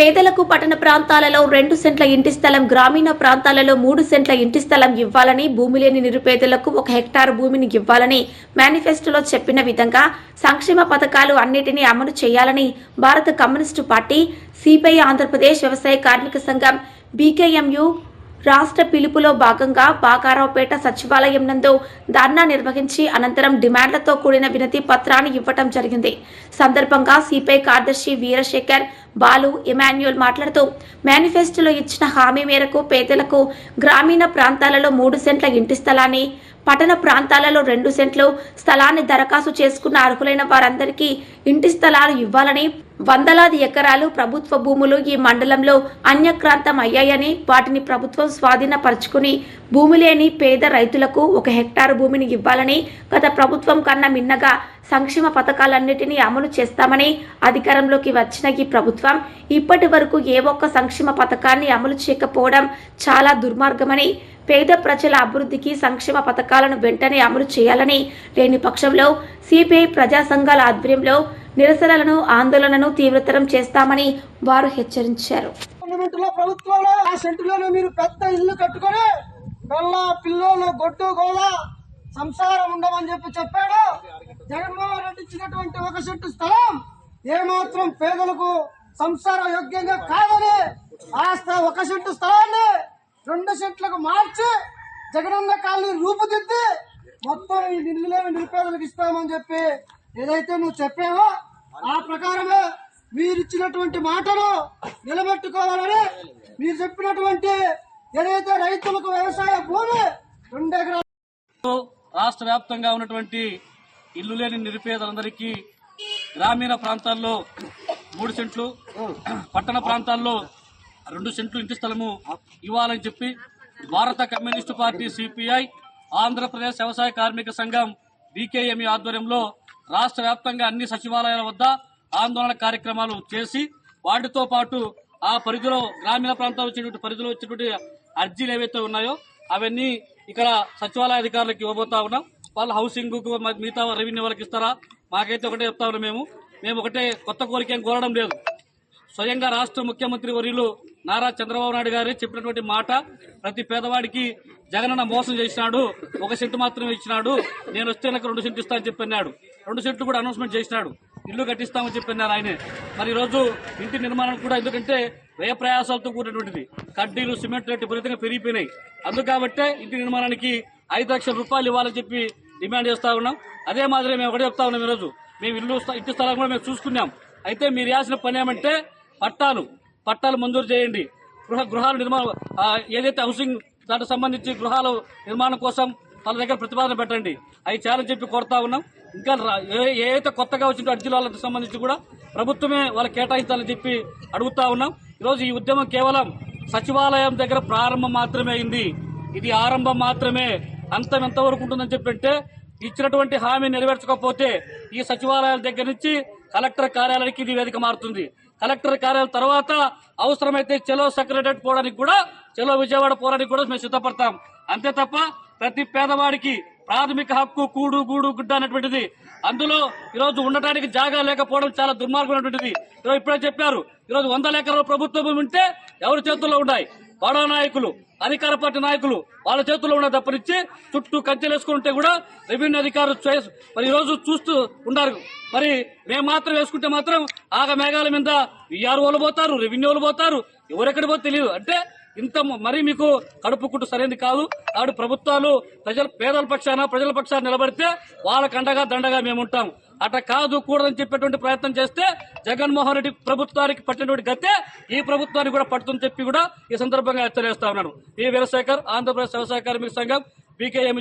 పేదలకు పట్టణ ప్రాంతాలలో రెండు సెంట్ల ఇంటి స్థలం గ్రామీణ ప్రాంతాలలో మూడు సెంట్ల ఇంటి స్థలం ఇవ్వాలని భూమి లేని నిరుపేదలకు ఒక హెక్టార్ భూమిని ఇవ్వాలని మేనిఫెస్టోలో చెప్పిన విధంగా సంక్షేమ పథకాలు అన్నిటినీ అమలు చేయాలని భారత కమ్యూనిస్టు పార్టీ సిపిఐ ఆంధ్రప్రదేశ్ వ్యవసాయ కార్మిక సంఘం బీకేఎంయు రాష్ట్ర పిలుపులో భాగంగా బాగారావుపేట సచివాలయం నందు ధర్నా నిర్వహించి అనంతరం డిమాండ్లతో కూడిన వినతి పత్రాన్ని ఇవ్వటం జరిగింది. సందర్భంగా సిపిఐ కార్యదర్శి వీరశేఖర్ బాలు ఇమాన్యుయల్ మాట్లాడుతూ మేనిఫెస్టోలో ఇచ్చిన హామీ మేరకు పేదలకు గ్రామీణ ప్రాంతాలలో మూడు సెంట్ల ఇంటి స్థలాన్ని పట్టణ ప్రాంతాలలో రెండు సెంట్లు స్థలాన్ని దరఖాస్తు చేసుకున్న అర్హులైన వారందరికీ ఇంటి స్థలాలు ఇవ్వాలని వందలాది ఎకరాలు ప్రభుత్వ భూములు ఈ మండలంలో అన్యక్రాంతం అయ్యాయని వాటిని ప్రభుత్వం స్వాధీనపరుచుకుని భూమి లేని పేద రైతులకు ఒక హెక్టారు భూమిని ఇవ్వాలని గత ప్రభుత్వం కన్నా మిన్నగా సంక్షేమ పథకాలన్నిటినీ అమలు చేస్తామని అధికారంలోకి వచ్చిన ఈ ప్రభుత్వం ఇప్పటి వరకు ఏ ఒక్క సంక్షేమ పథకాన్ని అమలు చేయకపోవడం చాలా దుర్మార్గమని పేద ప్రజల అభివృద్ధికి సంక్షేమ పథకాలను వెంటనే అమలు చేయాలని లేని పక్షంలో సిపిఐ ప్రజా సంఘాల ఆధ్వర్యంలో నిరసనలను ఆందోళనను తీవ్రతరం చేస్తామని వారు హెచ్చరించారు. గవర్నమెంట్లో ప్రభుత్వంలో ఆ సెంటులోనే మీరు పెద్ద ఇల్లు కట్టుకొని పిల్ల పిల్లోలు గొడ్డు గోళ సంసారం ఉండమని చెప్పి చెప్పాడు. జగన్మోహన్ రెడ్డి ఇచ్చినటువంటి ఒక సెంటు స్థలం ఏమాత్రం పేదలకు సంసార యోగ్యంగా కాదని ఆ స్థ- ఒక సెంటు స్థలాన్ని రెండు సెట్లకు మార్చి జగనన్న కాలనీ రూపుదిద్ది మొత్తం ఈ నిల్లులేని నిరుపేదలకు ఇస్తామని చెప్పి ఏదైతే నువ్వు చెప్పావో ఆ ప్రకారమే మీరిచ్చినటువంటి మాటను నిలబెట్టుకోవాలని మీరు చెప్పినటువంటి ఏదైతే రైతులకు వ్యవసాయ భూమి రెండు ఎకరాలు రాష్ట్ర వ్యాప్తంగా ఉన్నటువంటి ఇల్లు లేని నిరుపేదలందరికీ గ్రామీణ ప్రాంతాల్లో మూడు సెంట్లు పట్టణ ప్రాంతాల్లో రెండు సెంట్లు ఇంటి స్థలము ఇవ్వాలని చెప్పి భారత కమ్యూనిస్టు పార్టీ సిపిఐ ఆంధ్రప్రదేశ్ వ్యవసాయ కార్మిక సంఘం బీకేఎంఈ ఆధ్వర్యంలో రాష్ట్ర వ్యాప్తంగా అన్ని సచివాలయాల వద్ద ఆందోళన కార్యక్రమాలు చేసి వాటితో పాటు ఆ పరిధిలో గ్రామీణ ప్రాంతాలు వచ్చేటువంటి పరిధిలో వచ్చేటువంటి అర్జీలు ఏవైతే ఉన్నాయో అవన్నీ ఇక్కడ సచివాలయ అధికారులకు ఇవ్వబోతా ఉన్నాం. వాళ్ళు హౌసింగ్ మిగతా రెవెన్యూ వాళ్ళకి ఇస్తారా? మాకైతే ఒకటే చెప్తా ఉన్నాం మేము. మేము ఒకటే కొత్త కోరిక ఏం కోరడం లేదు. స్వయంగా రాష్ట్ర ముఖ్యమంత్రి వర్యులు నారా చంద్రబాబు నాయుడు గారు చెప్పినటువంటి మాట ప్రతి పేదవాడికి జగనన్న మోసం చేసినాడు ఒక సెంటు మాత్రమే ఇచ్చినాడు నేను వస్తే నాకు రెండు సెంట్లు ఇస్తానని చెప్పిన్నాడు చెప్పన్నాడు రెండు సెంట్లు కూడా అనౌన్స్మెంట్ చేసినాడు. ఇల్లు కట్టిస్తామని చెప్పన్నారు ఆయన. మరి ఈరోజు రోజు ఇంటి నిర్మాణం కూడా ఎందుకంటే వ్యయ ప్రయాసాలతో కూడినటువంటిది. కడ్డీలు సిమెంట్ రేటు విపరీతంగా పెరిగిపోయినాయి. అందుకు కాబట్టే ఇంటి నిర్మాణానికి ఐదు లక్షల రూపాయలు ఇవ్వాలని చెప్పి డిమాండ్ చేస్తా ఉన్నాం. అదే మాదిరి మేము ఒకటి చెప్తా ఉన్నాం ఈరోజు. మేము ఇల్లు ఇంటి స్థలం కూడా మేము చూసుకున్నాం. అయితే మీరు వేయాల్సిన పని ఏమంటే పట్టాలు పట్టాలు మంజూరు చేయండి. గృహ గృహాల నిర్మాణం ఏదైతే హౌసింగ్ దానికి సంబంధించి గృహాల నిర్మాణం కోసం వాళ్ళ దగ్గర ప్రతిపాదన పెట్టండి. అవి చేయాలని చెప్పి కోరుతా ఉన్నాం. ఇంకా ఏదైతే ఏ- అయితే కొత్తగా వచ్చిన అర్జీల వాళ్ళకి సంబంధించి కూడా ప్రభుత్వమే వాళ్ళు కేటాయించాలని చెప్పి అడుగుతా ఉన్నాం. ఈరోజు ఈ ఉద్యమం కేవలం సచివాలయం దగ్గర ప్రారంభం మాత్రమే అయింది. ఇది ఆరంభం మాత్రమే. అంతం ఎంతవరకు ఉంటుందని చెప్పంటే ఇచ్చినటువంటి హామీ నెరవేర్చకపోతే ఈ సచివాలయాల దగ్గర నుంచి కలెక్టర్ కార్యాలయానికి ఇది వేదిక మారుతుంది. కలెక్టర్ కార్యాలయం తర్వాత అవసరమైతే చెలో సెక్రటరేట్ పోవడానికి కూడా చెలో విజయవాడ పోవడానికి కూడా మేము సిద్ధపడతాం. అంతే తప్ప ప్రతి పేదవాడికి ప్రాథమిక హక్కు కూడు గూడు గుడ్డ అనేటువంటిది అందులో ఈరోజు ఉండటానికి జాగా లేకపోవడం చాలా దుర్మార్గమైనటువంటిది. ఈరోజు ఇప్పుడే చెప్పారు ఈరోజు వందల ఎకరాల ప్రభుత్వ భూమి ఉంటే ఎవరి చేతుల్లో ఉన్నాయి? బడా నాయకులు అధికార పార్టీ నాయకులు వాళ్ళ చేతుల్లో ఉన్న తప్పనిచ్చి చుట్టూ కంచెలు వేసుకుంటే కూడా రెవెన్యూ అధికారులు మరి ఈరోజు రోజు చూస్తూ ఉన్నారు మరి మేము మాత్రం వేసుకుంటే మాత్రం ఆగ మేఘాల మీద విఆర్ఓలు పోతారు రెవెన్యూలు పోతారు ఎవరెక్కడ పోతే తెలియదు. అంటే ఇంత మరీ మీకు కడుపుకుంటూ సరైనది కాదు. కాబట్టి ప్రభుత్వాలు ప్రజల పేదల పక్షాన ప్రజల పక్షాన నిలబడితే వాళ్ళ కండగా దండగా మేము ఉంటాం. అట్లా కాదు కూడదని చెప్పేటువంటి ప్రయత్నం చేస్తే జగన్మోహన్ రెడ్డి ప్రభుత్వానికి పట్టినటువంటి గతే ఈ ప్రభుత్వానికి కూడా పడుతుందని చెప్పి కూడా ఈ సందర్భంగా హెచ్చరిస్తా ఉన్నాను ఈ వీరశేఖర్ ఆంధ్రప్రదేశ్ వ్యవసాయ కార్మిక సంఘం పీకేఎం